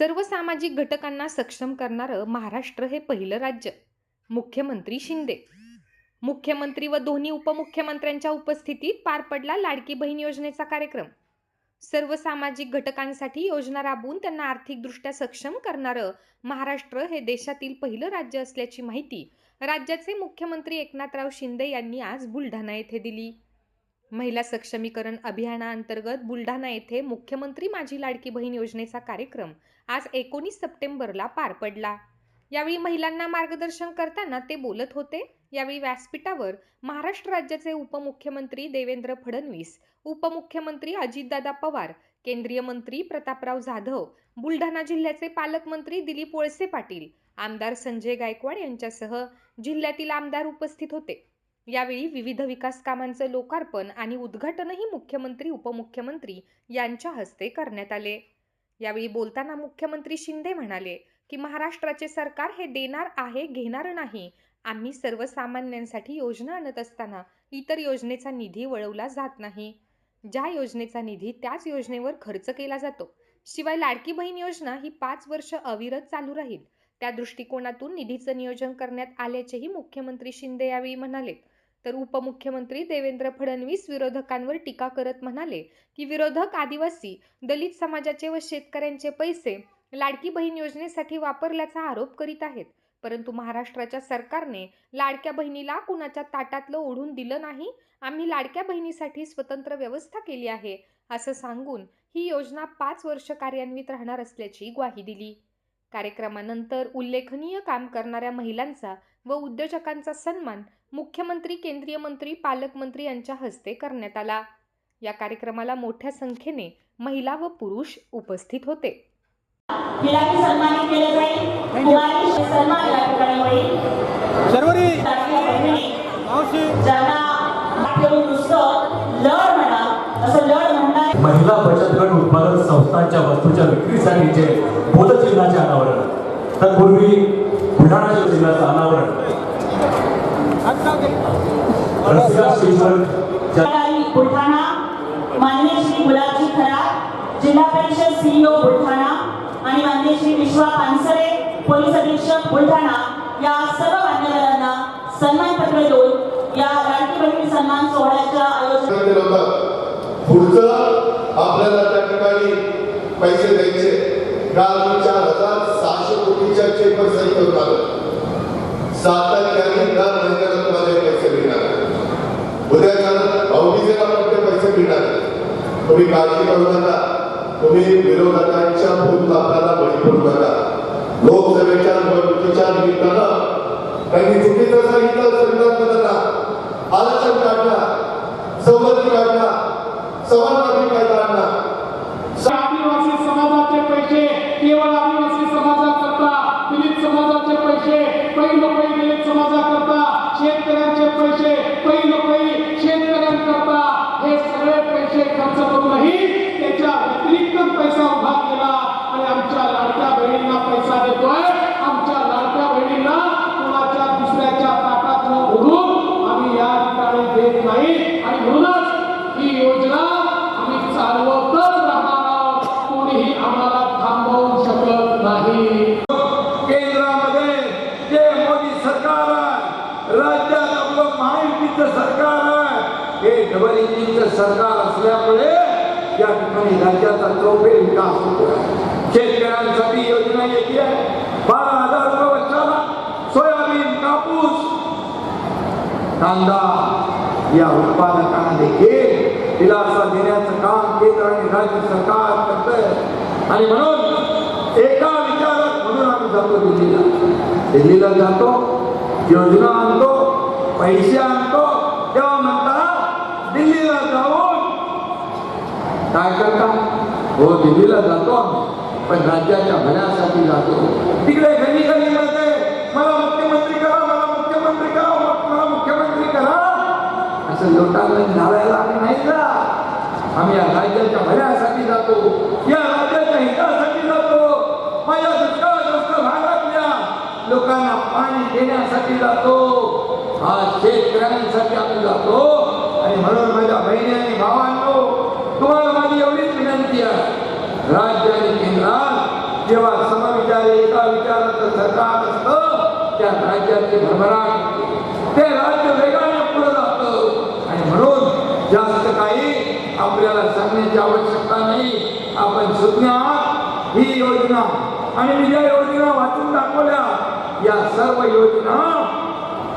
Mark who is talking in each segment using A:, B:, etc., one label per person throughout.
A: सर्व सामाजिक घटकांना सक्षम करणारं महाराष्ट्र हे पहिलं राज्य. मुख्यमंत्री शिंदे. मुख्यमंत्री व दोन्ही उपमुख्यमंत्र्यांच्या उपस्थितीत पार पडला लाडकी बहीण योजनेचा कार्यक्रम. सर्व सामाजिक घटकांसाठी योजना राबवून त्यांना आर्थिकदृष्ट्या सक्षम करणारं महाराष्ट्र हे देशातील पहिलं राज्य असल्याची माहिती राज्याचे मुख्यमंत्री एकनाथराव शिंदे यांनी आज बुलढाणा येथे दिली. महिला सक्षमीकरण अभियानाअंतर्गत बुलढाणा येथे मुख्यमंत्री माझी लाडकी बहीण योजनेचा कार्यक्रम आज एकोणीस सप्टेंबरला पार पडला. यावेळी महिलांना मार्गदर्शन करताना ते बोलत होते. यावेळी व्यासपीठावर महाराष्ट्र राज्याचे उपमुख्यमंत्री देवेंद्र फडणवीस उपमुख्यमंत्री अजितदादा पवार केंद्रीय मंत्री प्रतापराव जाधव बुलढाणा जिल्ह्याचे पालकमंत्री दिलीप वळसे पाटील आमदार संजय गायकवाड यांच्यासह जिल्ह्यातील आमदार उपस्थित होते. यावेळी विविध विकास कामांचं लोकार्पण आणि उद्घाटनही मुख्यमंत्री उपमुख्यमंत्री यांच्या हस्ते करण्यात आले. यावेळी बोलताना मुख्यमंत्री शिंदे म्हणाले की महाराष्ट्राचे सरकार हे देणार आहे घेणार नाही. आम्ही सर्वसामान्यांसाठी योजना आणत असताना इतर योजनेचा निधी वळवला जात नाही. ज्या योजनेचा निधी त्याच योजनेवर खर्च केला जातो. शिवाय लाडकी बहीण योजना ही पाच वर्ष अविरत चालू राहील. त्या दृष्टिकोनातून निधीचं नियोजन करण्यात आल्याचेही मुख्यमंत्री शिंदे यावेळी म्हणाले. तर उपमुख्यमंत्री देवेंद्र फडणवीस विरोधकांवर टीका करत म्हणाले की विरोधक आदिवासी दलित समाजाचे व शेतकऱ्यांचे पैसे लाडकी बहीण योजनेसाठी वापरल्याचा आरोप करीत आहेत. परंतु महाराष्ट्राच्या सरकारने लाडक्या बहिणीला कुणाच्या ताटातलं ओढून दिलं नाही? आम्ही लाडक्या बहिणीसाठी स्वतंत्र व्यवस्था केली आहे असं सांगून ही योजना पाच वर्ष कार्यान्वित राहणार असल्याची ग्वाही दिली. कार्यक्रमानंतर उल्लेखनीय काम करणाऱ्या महिलांचा व उद्योजकांचा सन्मान मुख्यमंत्री केंद्रीय मंत्री पालकमंत्री यांच्या हस्ते करण्यात आला. या मोठ्या संख्येने महिला व पुरुष उपस्थित होते.
B: हिलाही
C: महिला बचत गट उत्पादक संस्थांच्या वस्तूच्या विक्रीसाठीचे बोधचिन्हाचे अनावरण. तत्पूर्वी बुलढाणा जिल्ह्याचं अनावरण. रसिका स्टेशन
B: सकाळी बुलढाणा मान्य श्री गुलाबजी खरात जिल्हा परिषद सीईओ बुलढाणा आणि मान्य श्री विश्वा पानसरे पोलीस अधीक्षक बुलढाणा या सर्व मान्यवरांना सन्मानपत्र देऊन या लाडकी बहीण सन्मान सोहळ्याच्या आयोजन
D: पुढचं आपल्याला त्या ठिकाणी पैसे द्यायचे. काल मी चार हजार सहाशे कोटीच्या चेपर सही करून आलो. सातत्याने दर महिन्याला तुम्हाला पैसे मिळणार. उद्याच्या भाऊबीजेला पण ते पैसे मिळणार. तुम्ही काळजी करू नका. तुम्ही विरोधकांच्या भूत आपल्याला बळी पडू नका. लोकसभेच्या निवडणुकीच्या निमित्तानं त्यांनी चुकीचं
E: डबल इंजिनचं सरकार असल्यामुळे या ठिकाणी राज्याचा चौफे विकास होतो शेतकऱ्यांसाठी योजना येते. बारा हजार रुपये वर्षाला सोय कांदा या उत्पादकांना देखील दिलासा देण्याचं काम केंद्र आणि राज्य सरकार करतंय. आणि म्हणून एका विचारात म्हणून आम्ही जातो दिल्लीला. दिल्लीला जातो योजना आणतो पैसे आणतो तेव्हा म्हणतात दिल्लीला जाऊन काय करता? हो दिल्लीला जातो आम्ही पण राज्याच्या भल्यासाठी जातो. तिकडे घरी घरी मिळते मला मुख्यमंत्री करा मला मुख्यमंत्री करा मला मुख्यमंत्री करा. असं लोकांना झालायला आम्ही नाही का आम्ही या राज्याच्या भल्यासाठी जातो. या राज्याच्या हितासाठी जातो. माझ्या दुष्काळग्रस्त भागातल्या लोकांना पाणी देण्यासाठी जातो. हा शेतकऱ्यांसाठी आम्ही जातो. आणि म्हणून माझ्या बहिणी आणि भावांनो तुम्हाला माझी एवढीच विनंती आहे राज्य आणि केंद्रात जेव्हा समविचारी एका विचाराचं सरकार असतं त्या राज्याचे भरभराट ते राज्य वेगाने पुढे जातं. आणि म्हणून जास्त काही आपल्याला सांगण्याची आवश्यकता नाही. आपण सुज्ञा ही योजना आणि मी ज्या योजना वाचून दाखवल्या. या सर्व योजना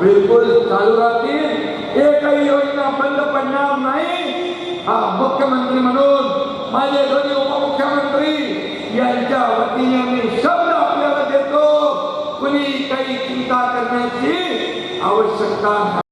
E: बिलकुल चालू राहतील. एकही योजना बंद पडणार नाही. हा मुख्यमंत्री म्हणून माझे दोन्ही उपमुख्यमंत्री यांच्या वतीने मी शब्द आपल्याला देतो कुणी काही चिंता करण्याची आवश्यकता नाही